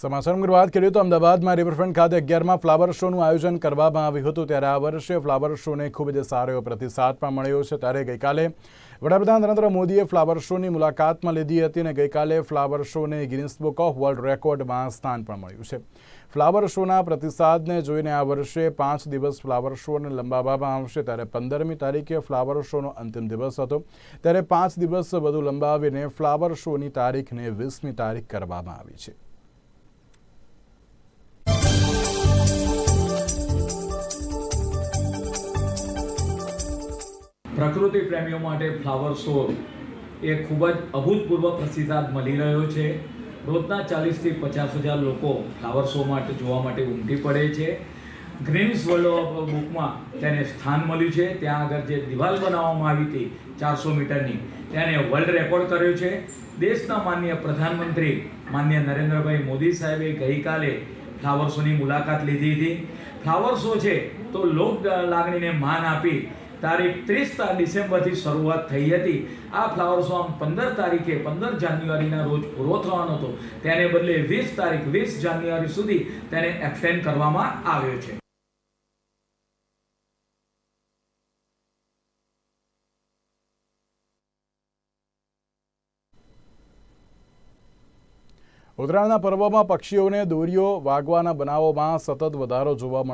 સમાચારમાં વાત કરીએ તો અમદાવાદમાં રિવરફ્રન્ટ ખાતે અગિયારમાં ફ્લાવર શોનું આયોજન કરવામાં આવ્યું હતું. ત્યારે આ વર્ષે ફ્લાવર શોને ખૂબ જ સારો પ્રતિસાદ પણ મળ્યો છે. ત્યારે ગઈકાલે વડાપ્રધાન નરેન્દ્ર મોદીએ ફ્લાવર શોની મુલાકાતમાં લીધી હતી અને ગઈકાલે ફ્લાવર શોને ગિનિસ બુક ઓફ વર્લ્ડ રેકોર્ડમાં સ્થાન પણ મળ્યું છે. ફ્લાવર શોના પ્રતિસાદને જોઈને આ વર્ષે પાંચ દિવસ ફ્લાવર શોને લંબાવવામાં આવશે. ત્યારે પંદરમી તારીખે ફ્લાવર શોનો અંતિમ દિવસ હતો. ત્યારે પાંચ દિવસ વધુ લંબાવીને ફ્લાવર શોની તારીખને વીસમી તારીખ કરવામાં આવી છે. પ્રકૃતિ પ્રેમીઓ માટે ફ્લાવર શો એ ખૂબ જ અભૂતપૂર્વ પ્રતિસાદ મળી રહ્યો છે. રોજના ચાલીસથી પચાસ હજાર લોકો ફ્લાવર શો માટે જોવા માટે ઉમટી પડે છે. ગ્રીન્સ વર્લ્ડ ઓફ બુકમાં તેને સ્થાન મળ્યું છે. ત્યાં આગળ જે દિવાલ બનાવવામાં આવી હતી ચારસો મીટરની, તેને વર્લ્ડ રેકોર્ડ કર્યો છે. દેશના માન્ય પ્રધાનમંત્રી માન્ય નરેન્દ્રભાઈ મોદી સાહેબે ગઈકાલે ફ્લાવર શોની મુલાકાત લીધી હતી. ફ્લાવર શો છે તો લોક લાગણીને માન આપી તારીખ ત્રીસ ડિસેમ્બરથી શરૂઆત થઈ હતી. આ ફ્લાવર શો આમ પંદર તારીખે, પંદર જાન્યુઆરીના રોજ પૂરો થવાનો હતો. તેને બદલે વીસ તારીખ, વીસ જાન્યુઆરી સુધી તેને એક્સટેન્ડ કરવામાં આવ્યો છે. ઉત્તરાયણના પર્વમાં પક્ષીઓને દોરીઓ વાગવાના બનાવોમાં સતત વધારો જોવા મળે